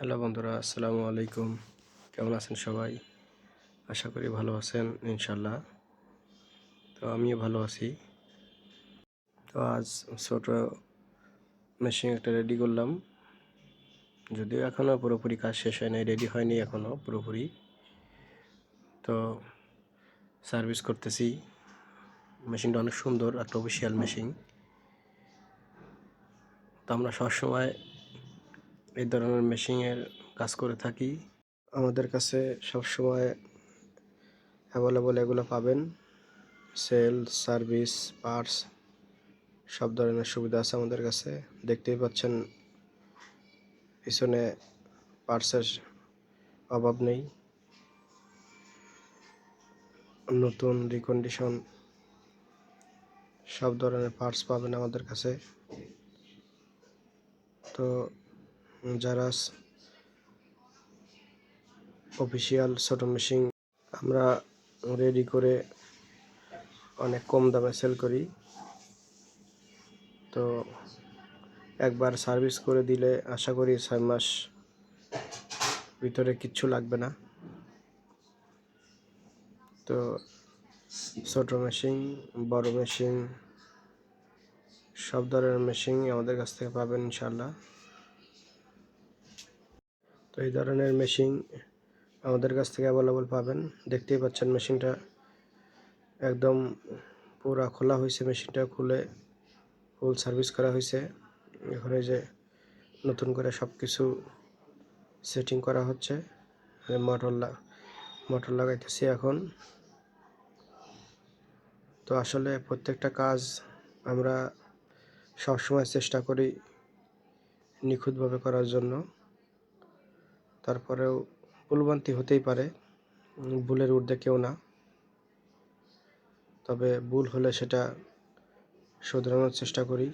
Hello বন্ধুরা, আসসালামু আলাইকুম। কেমন আছেন সবাই? আশা করি ভালো আছেন ইনশাল্লাহ তো আমিও ভালো আছি। তো আজ ছোট মেশিন একটা রেডি করলাম। যদিও এখনও পুরোপুরি কাজ শেষ হয় নাই রেডি হয়নি এখনও পুরোপুরি। তো সার্ভিস করতেছি। মেশিনটা অনেক সুন্দর, একটা অফিসিয়াল মেশিন তো আমরা সবসময় এই ধরনের মেশিনের কাজ করে থাকি। আমাদের কাছে সবসময় অ্যাভেলেবল এগুলো পাবেন। সেল সার্ভিস পার্টস সব ধরনের সুবিধা আছে আমাদের কাছে। দেখতেই পাচ্ছেন, পিছনে পার্টসের অভাব নেই। নতুন রিকন্ডিশন সব ধরনের পার্টস পাবেন আমাদের কাছে। তো যারা অফিসিয়াল ছোটো মেশিন আমরা রেডি করে অনেক কম দামে সেল করি। তো একবার সার্ভিস করে দিলে আশা করি ছয় মাস ভিতরে কিচ্ছু লাগবে না। তো ছোটো মেশিন বড় মেশিন সব ধরনের মেশিন আমাদের কাছ থেকে পাবেন ইনশাল্লাহ তো এই ধরনের মেশিন আমাদের কাছ থেকে অ্যাভেলেবল পাবেন। দেখতেই পাচ্ছেন মেশিনটা একদম পুরা খোলা হয়েছে। মেশিনটা খুলে ফুল সার্ভিস করা হয়েছে। এখন যে নতুন করে সব কিছু সেটিং করা হচ্ছে। মোটর মোটর লাগাইতেছি এখন। তো আসলে প্রত্যেকটা কাজ আমরা সবসময় চেষ্টা করি নিখুঁতভাবে করার জন্য। তারপরেও ভুলভ্রান্তি হতেই পারে। ভুলের ঊর্ধ্বে কেউ না। তবে ভুল হলে সেটা শোধরানোর চেষ্টা করি,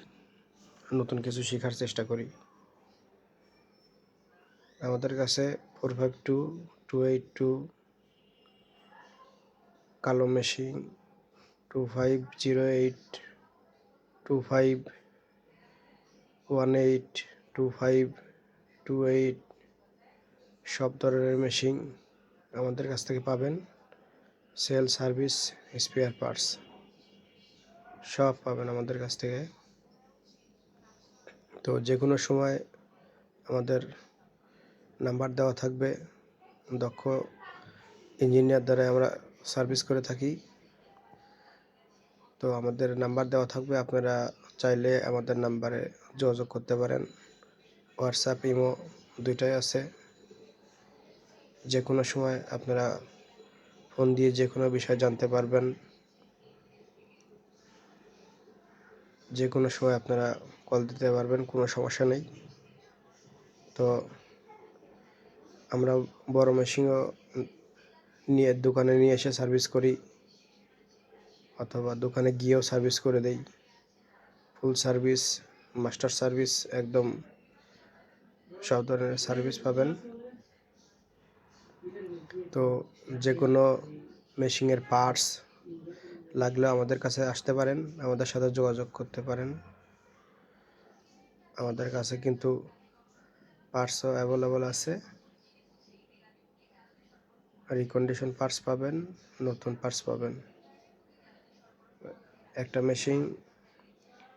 নতুন কিছু শেখার চেষ্টা করি। আমাদের কাছে four five two two eight two কালো machine two five zero eight two five one eight two five two eight সব ধরনের মেশিন আমাদের কাছ থেকে পাবেন। সেল সার্ভিস স্পেয়ার পার্টস সব পাবেন আমাদের কাছ থেকে। তো যে কোনো সময় আমাদের নাম্বার দেওয়া থাকবে, দক্ষ ইঞ্জিনিয়ার দ্বারা আমরা সার্ভিস করে থাকি। তো আমাদের নাম্বার দেওয়া থাকবে, আপনারা চাইলে আমাদের নাম্বারে যোগাযোগ করতে পারেন। হোয়াটসঅ্যাপ ইমো দুইটাই আছে। যে কোনো সময় আপনারা ফোন দিয়ে যে কোনো বিষয় জানতে পারবেন। যে কোনো সময় আপনারা কল দিতে পারবেন, কোনো সমস্যা নেই। তো আমরা বড় মেশিনও নিয়ে দোকানে নিয়ে এসে সার্ভিস করি, অথবা দোকানে গিয়েও সার্ভিস করে দেই। ফুল সার্ভিস, মাস্টার সার্ভিস, একদম সব ধরনের সার্ভিস পাবেন। তো যে কোনো মেশিনের পার্টস লাগলে আমাদের কাছে আসতে পারেন, আমাদের সাথে যোগাযোগ করতে পারেন। আমাদের কাছে কিন্তু পার্টসও অ্যাভেলেবল আছে। রিকন্ডিশন পার্টস পাবেন, নতুন পার্টস পাবেন। একটা মেশিন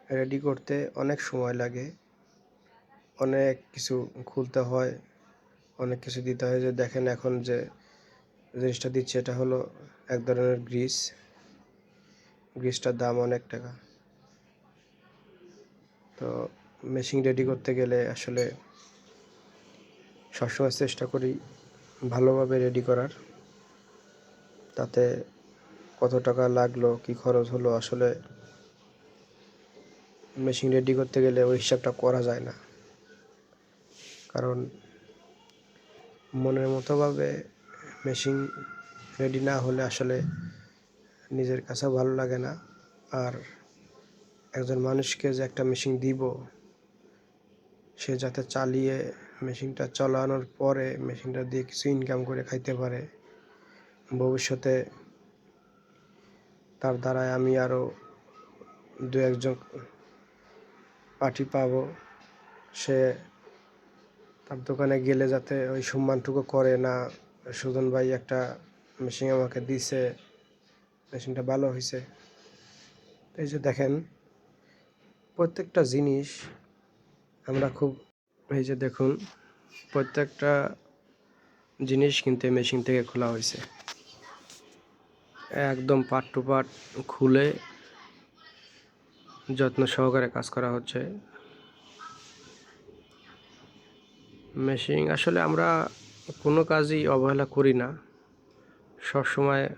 রেডি করতে অনেক সময় লাগে। অনেক কিছু খুলতে হয়, অনেক কিছু দিতে হয় যে দেখেন এখন যে জিনিসটা দিচ্ছে, এটা হলো এক ধরনের গ্রিস। গ্রিসটার দাম অনেক টাকা। তো মেশিন রেডি করতে গেলে আসলে সবসময় চেষ্টা করি ভালোভাবে রেডি করার। তাতে কত টাকা লাগল, কি খরচ হলো, আসলে মেশিন রেডি করতে গেলে ওই হিসাবটা করা যায় না। কারণ মনের মতোভাবে মেশিন রেডি না হলে আসলে নিজের কাছেও ভালো লাগে না। আর একজন মানুষকে যে একটা মেশিন দিব, সে যাতে চালিয়ে মেশিনটা চালানোর পরে মেশিনটা দিয়ে কিছু ইনকাম করে খাইতে পারে, ভবিষ্যতে তার দ্বারায় আমি আরও দু একজন পার্টি পাব। সে তার দোকানে গেলে যাতে ওই সম্মানটুকু করে না সুজন ভাই একটা মেশিন আমাকে দিছে। মেশিনটা ভালো হয়েছে এই যে দেখেন, প্রত্যেকটা জিনিস আমরা খুব, এই যে দেখুন, প্রত্যেকটা জিনিস কিন্তু মেশিন থেকে খোলা হয়েছে একদম পার্ট টু পার্ট খুলে যত্ন সহকারে কাজ করা হচ্ছে। মেশিন আসলে আমরা কোনো কাজই অবহেলা করি না। সবসময়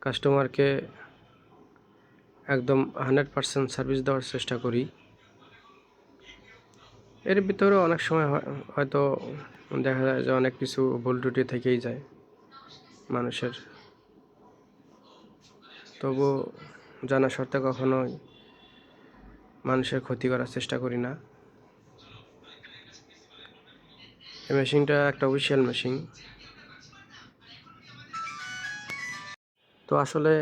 কাস্টমারকে একদম হান্ড্রেড পারসেন্ট সার্ভিস দেওয়ার চেষ্টা করি। এর ভিতরে অনেক সময় হয়- হয়তো দেখা যায় যে অনেক কিছু ভুল ত্রুটি থেকেই যায় মানুষের। তবু জানা সত্ত্বে কখনোই মানুষের ক্ষতি করার চেষ্টা করি না। এই মেশিনটা একটা অফিসিয়াল মেশিন তো আসলে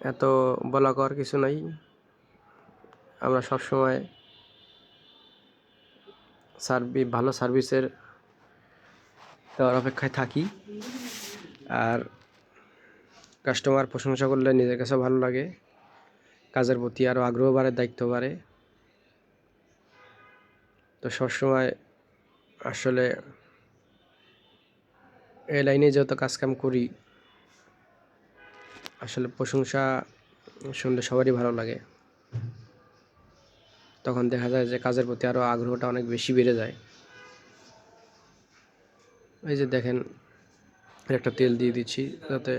এত বলা কর কিছু নাই। আমরা সবসময় সার্ভি, ভালো সার্ভিসের দেওয়ার অপেক্ষায় থাকি। আর কাস্টমার প্রশংসা করলে নিজের কাছে ভালো লাগে। কাজের প্রতি আরও আগ্রহ বাড়ে, দায়িত্ব বাড়ে। তো সবসময় আসলে এই লাইনে যত কাজকাম করি, আসলে প্রশংসা শুনলে সবারই ভালো লাগে। তখন দেখা যায় যে কাজের প্রতি আরও আগ্রহটা অনেক বেশি বেড়ে যায়। এই যে দেখেন, একটা তেল দিয়ে দিচ্ছি যাতে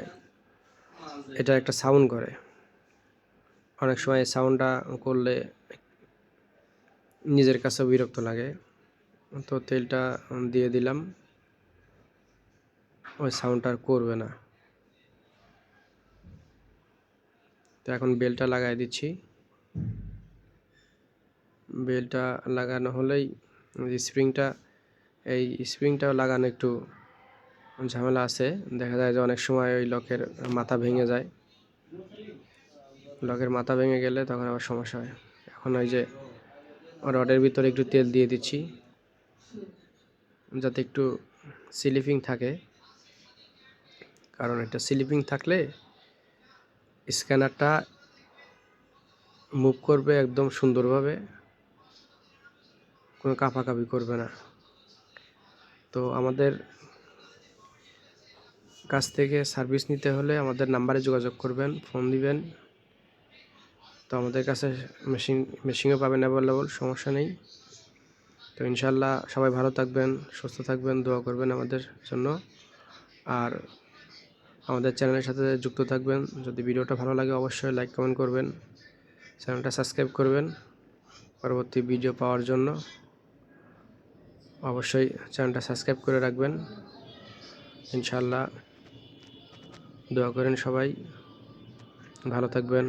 এটা একটা সাউন্ড করে। অনেক সময় সাউন্ডটা করলে নিজের কাছে বিরক্ত লাগে। তো তেলটা দিয়ে দিলাম। ওই সাউন্ডটা আর করবে না। তো এখন বেলটা লাগাই দিচ্ছি। বেলটা লাগানো হলেই স্প্রিংটা এই স্প্রিংটা লাগানো একটু ঝামেলা আছে। দেখা যায় যে অনেক সময় ওই লকের মাথা ভেঙে যায়। লকের মাথা ভেঙে গেলে তখন আবার সমস্যা হয়। এখন ওই যে রডের ভিতরে একটু তেল দিয়ে দিচ্ছি। যাতে একটু স্লিপিং থাকে। কারণ এটা স্লিপিং থাকলে স্ক্যানারটা মুভ করবে একদম সুন্দরভাবে, কোনো কাঁপাকাপি করবে না। তো আমাদের কাছ থেকে সার্ভিস নিতে হলে আমাদের নাম্বারে যোগাযোগ করবেন, ফোন দিবেন। তো আমাদের কাছে মেশিন, মেশিনও পাবেন অ্যাভেলেবল সমস্যা নেই। তো ইনশাল্লাহ সবাই ভালো থাকবেন, সুস্থ থাকবেন, দোয়া করবেন আমাদের জন্য। আর আমাদের চ্যানেলের সাথে যুক্ত থাকবেন। যদি ভিডিওটা ভালো লাগে অবশ্যই লাইক, কমেন্ট করবেন। চ্যানেলটা সাবস্ক্রাইব করবেন পরবর্তী ভিডিও পাওয়ার জন্য। অবশ্যই চ্যানেলটা সাবস্ক্রাইব করে রাখবেন। ইনশাল্লাহ দোয়া করেন সবাই। ভালো থাকবেন।